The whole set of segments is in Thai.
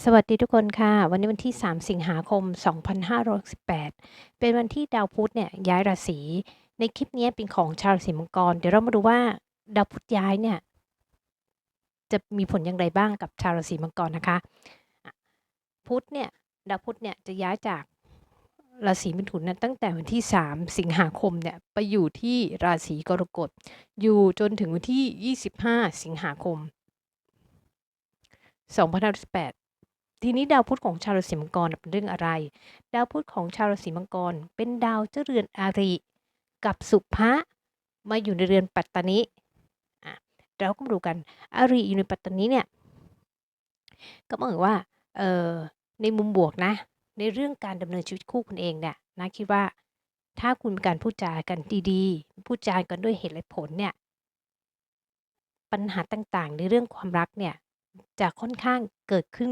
สวัสดีทุกคนค่ะ วันนี้วันที่ 3 สิงหาคม 2568 เป็นวันที่ดาวพุธเนี่ยย้ายราศีในคลิปนี้เป็นของชาวราศีมังกร เดี๋ยวเรามาดูว่าดาวพุธย้ายเนี่ยจะมีผลอย่างไรบ้างกับชาวราศีมังกรนะคะพุธเนี่ยดาวพุธเนี่ยจะย้ายจากราศีมิถุนนะตั้งแต่วันที่ 3 สิงหาคมเนี่ยไปอยู่ที่ราศีกรกฎอยู่จนถึงวันที่ 25 สิงหาคม2568 ทีนี้ดาวพุธของชาวราศีมังกรเป็นเรื่องอะไร ดาวพุธของชาวราศีมังกร เป็นดาวเจ้าเรือนอาริ กับสุภะมาอยู่ในเรือนปัตตานิอะเราก็มาดูกันอาริอยู่ในปัตตานิเนี่ยก็หมายว่าเออในมุมบวกนะ ในเรื่องการดำเนินชีวิตคู่คุณเองเนี่ยนะคิดว่า ถ้าคุณมีการพูดจากันดีๆ พูดจากันด้วยเหตุและผลเนี่ยปัญหาต่างๆ ในเรื่องความรักเนี่ยจะค่อนข้างเกิดขึ้น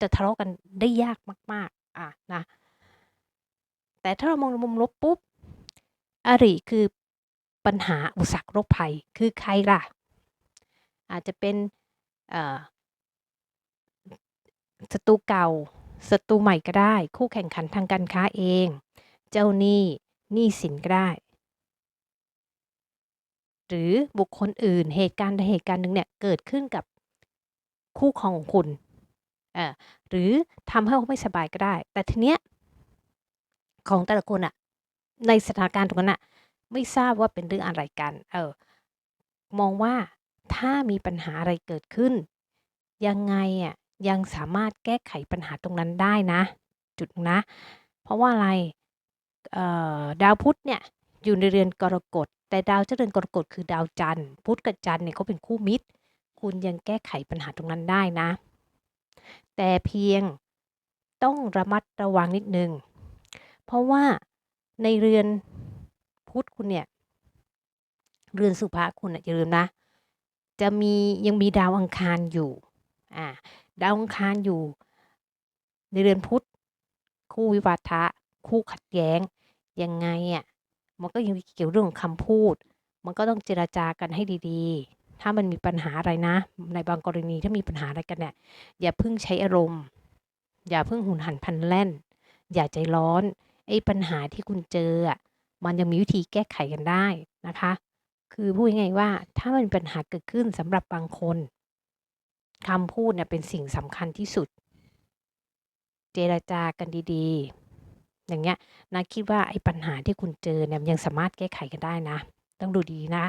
จะทะเลาะกันได้ยากมาก ๆ อะนะ แต่ถ้าเรามองในมุมลบปุ๊บ อริคือปัญหาอุปสรรคโรคภัย คือใครล่ะ อาจจะเป็นศัตรูเก่าศัตรูใหม่ก็ได้ คู่แข่งขันทางการค้าเอง เจ้าหนี้หนี้สินก็ได้ หรือบุคคลอื่นเหตุการณ์ใดเหตุการณ์หนึ่งเนี่ย เกิดขึ้นกับคู่ครองของคุณ อ่อหรือทำให้เขาไม่สบายก็ได้ แต่ทีเนี้ยของแต่ละคนอะในสถานการณ์ตรงนั้นอะไม่ทราบว่าเป็นเรื่องอะไรกัน เออ มองว่าถ้ามีปัญหาอะไรเกิดขึ้น ยังไงอะยังสามารถแก้ไขปัญหาตรงนั้นได้นะ จุดนะ เพราะว่าอะไรออดาวพุธเนี่ยอยู่ในเรือนกรกฎ แต่ดาวเจ้าเรือนกรกฎคือดาวจันทร์พุธกับจันทร์เนี่ยเขาเป็นคู่มิตร คุณยังแก้ไขปัญหาตรงนั้นได้นะ แต่เพียงต้องระมัดระวังนิดนึง เพราะว่าในเรือนพุธคุณเนี่ย เรือนสุภาคุณอย่าลืมนะ จะมียังมีดาวอังคารอยู่ อ่า ดาวอังคารอยู่ ในเรือนพุธคู่วิวาทะ คู่ขัดแย้ง ยังไงอะ มันก็ยังเกี่ยวเรื่องของคำพูด มันก็ต้องเจราจากันให้ดี ๆ ถ้ามันมีปัญหาอะไรนะ ในบางกรณีถ้ามีปัญหาอะไรกันเนี่ย อย่าเพิ่งใช้อารมณ์ อย่าเพิ่งหุนหันพันแล่น อย่าใจร้อน ไอ้ปัญหาที่คุณเจออะ มันยังมีวิธีแก้ไขกันได้นะคะ คือพูดง่ายๆว่า ถ้ามันมีปัญหาเกิดขึ้นสำหรับบางคนคำพูดเนี่ยเป็นสิ่งสำคัญที่สุด เจรจากันดีๆ อย่างเงี้ยนะคิดว่าไอ้ปัญหาที่คุณเจอเนี่ยยังสามารถแก้ไขกันได้นะ ต้องดูดีนะ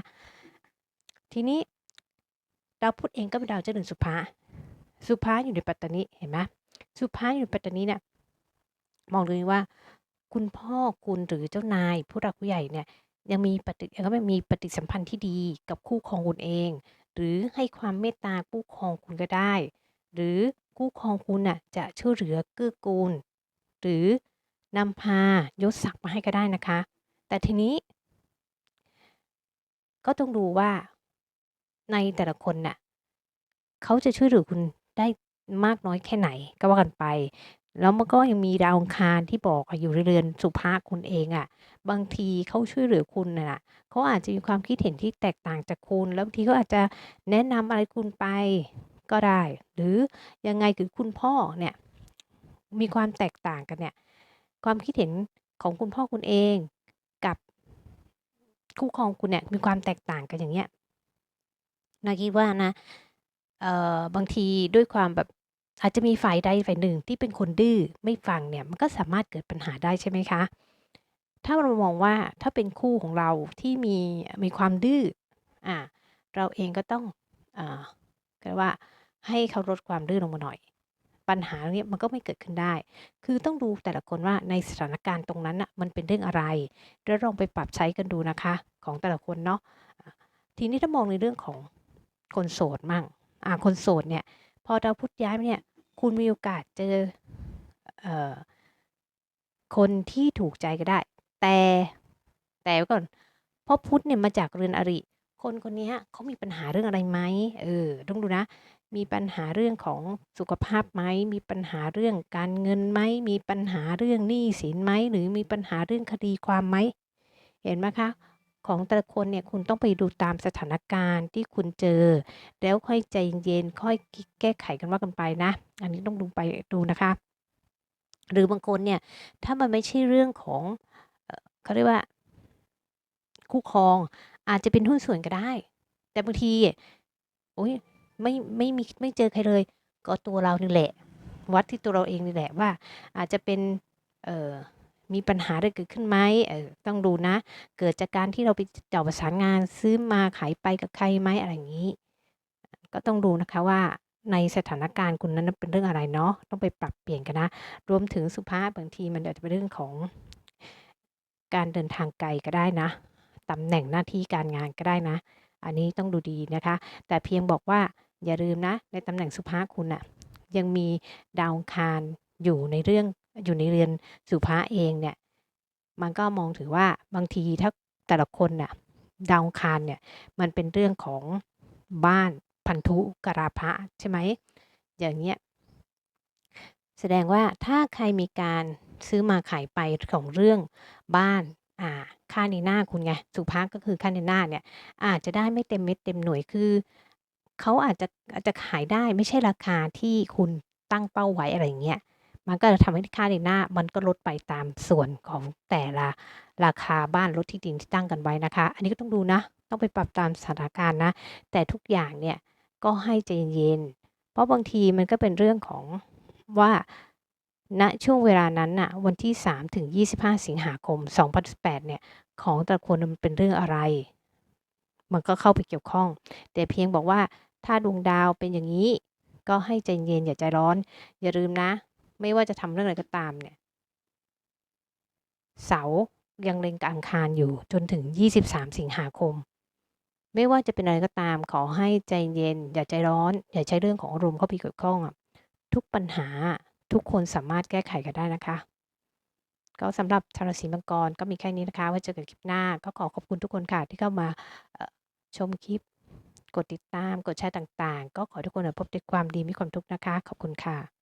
ทีนี้ ดาวพุธเองก็เป็นดาวเจ้าเรือนสุภาสุภาอยู่ในปัตตานีเห็นไหมสุภาอยู่ในปัตตานีเนี่ยมองดูว่า คุณพ่อคุณหรือเจ้านาย ผู้หลักผู้ใหญ่เนี่ยยังมีปฏิยังก็ไม่มีปฏิสัมพันธ์ที่ดีกับคู่ครองคุณเอง หรือให้ความเมตตาคู่ครองคุณก็ได้ หรือคู่ครองคุณน่ะจะช่วยเหลือเกื้อกูล หรือนำพายศศักดิ์มาให้ก็ได้นะคะ แต่ทีนี้ ก็ต้องดูว่า ในแต่ละคนน่ะเขาจะช่วยเหลือคุณได้มากน้อยแค่ไหนก็ว่ากันไป แล้วมันก็ยังมีดาวองคารที่บอกอยู่เรือนสุภาคุณเองอะบางทีเขาช่วยเหลือคุณน่ะเขาอาจจะมีความคิดเห็นที่แตกต่างจากคุณ แล้วบางทีเขาอาจจะแนะนำอะไรคุณไปก็ได้ หรือยังไงคือคุณพ่อเนี่ยมีความแตกต่างกันเนี่ย ความคิดเห็นของคุณพ่อคุณเองกับคู่ครองคุณเนี่ยมีความแตกต่างกันอย่างเงี้ย นาคิดว่านะ เอ่อบางทีด้วยความแบบอาจจะมีฝ่ายใดฝ่ายหนึ่งที่เป็นคนดื้อไม่ฟังเนี่ย มันก็สามารถเกิดปัญหาได้ใช่ไหมคะ ถ้าเรามองว่าถ้าเป็นคู่ของเราที่มีมีความดื้ออ่าเราเองก็ต้องอ่าก็ว่าให้เขาลดความดื้อลงมาหน่อย ปัญหาเนี้ยมันก็ไม่เกิดขึ้นได้ คือต้องดูแต่ละคนว่าในสถานการณ์ตรงนั้นอะมันเป็นเรื่องอะไรแล้วลองไปปรับใช้กันดูนะคะ ของแต่ละคนเนาะทีนี้ถ้ามองในเรื่องของ คนโสดมั่งอ่าคนโสดเนี่ย พอดาวพุธย้ายเนี่ย คุณมีโอกาสเจอเอ่อคนที่ถูกใจก็ได้ แต่แต่ไว้ก่อนเพราะพุธเนี่ยมาจากเรือนอริ คนคนเนี้ยเขามีปัญหาเรื่องอะไรไหมเออต้องดูนะ มีปัญหาเรื่องของสุขภาพไหมมีปัญหาเรื่องการเงินไหมมีปัญหาเรื่องหนี้สินไหมหรือมีปัญหาเรื่องคดีความไหมเห็นไหมคะ ของแต่ละคนเนี่ยคุณต้องไปดูตามสถานการณ์ที่คุณเจอ แล้วค่อยใจเย็นๆค่อยแก้ไขกันว่ากันไปนะ อันนี้ต้องดูไปดูนะคะ หรือบางคนเนี่ยถ้ามันไม่ใช่เรื่องของเอ่อเขาเรียกว่า คู่ครอง อาจจะเป็นหุ้นส่วนก็ได้ แต่บางทีโอ้ยไม่ไม่มีไม่เจอใครเลย ก็ตัวเรานี่แหละ วัดที่ตัวเราเองนี่แหละว่า อาจจะเป็น เอ่อ มีปัญหาอะไรเกิดขึ้นไหมเออต้องดูนะ เกิดจากการที่เราไปเจาะประสานงานซื้อมาขายไปกับใครไหมอะไรอย่างนี้ ก็ต้องดูนะคะว่าในสถานการณ์คุณนั้นเป็นเรื่องอะไรเนาะต้องไปปรับเปลี่ยนกันนะ รวมถึงสุภาพบางทีมันอาจจะเป็นเรื่องของการเดินทางไกลก็ได้นะตำแหน่งหน้าที่การงานก็ได้นะ อันนี้ต้องดูดีนะคะ แต่เพียงบอกว่าอย่าลืมนะ ในตำแหน่งสุภาพคุณอะยังมีดาวคารอยู่ในเรื่อง อยู่ในเรือนสุภาเองเนี่ย มันก็มองถือว่าบางทีถ้าแต่ละคนน่ะดาวคารเนี่ยมันเป็นเรื่องของบ้านพันธุกราภะใช่ไหมอย่างเงี้ยแสดงว่าถ้าใครมีการซื้อมาขายไปของเรื่องบ้านอ่าค่าในหน้าคุณไงสุภาพก็คือค่าในหน้าเนี่ยอาจจะได้ไม่เต็มเม็ดเต็มหน่วยคือเขาอาจจะอาจจะขายได้ไม่ใช่ราคาที่คุณตั้งเป้าไว้อะไรเงี้ย มันก็จะทำให้ค่าในหน้า มันก็ลดไปตามส่วนของแต่ละราคาบ้านรถที่ดินที่ตั้งกันไว้นะคะ อันนี้ก็ต้องดูนะ ต้องไปปรับตามสถานการณ์นะ แต่ทุกอย่างเนี่ยก็ให้ใจเย็น เพราะบางทีมันก็เป็นเรื่องของว่าณช่วงเวลานั้นน่ะวันที่ 3 ถึง 25 สิงหาคม 2018 เนี่ย ของแต่ละคนมันเป็นเรื่องอะไร มันก็เข้าไปเกี่ยวข้อง แต่เพียงบอกว่าถ้าดวงดาวเป็นอย่างนี้ ก็ให้ใจเย็นอย่าใจร้อน อย่าลืมนะ ไม่ว่าจะทำเรื่องอะไรก็ตามเนี่ย เสายังเล็งกับอังคารอยู่จนถึง 23 สิงหาคม ไม่ว่าจะเป็นอะไรก็ตามขอให้ใจเย็น อย่าใจร้อน อย่าใช้เรื่องของอารมณ์เข้าไปเกี่ยวข้องอะทุกปัญหาทุกคนสามารถแก้ไขกันได้นะคะ ก็สำหรับชาวราศีมังกรก็มีแค่นี้นะคะ ไว้เจอกันคลิปหน้า ก็ขอขอบคุณทุกคนค่ะ ที่เข้ามาชมคลิป กดติดตาม กดแชร์ต่างๆ ก็ขอทุกคนพบแต่ความดีมีความทุกข์นะคะ ขอบคุณค่ะ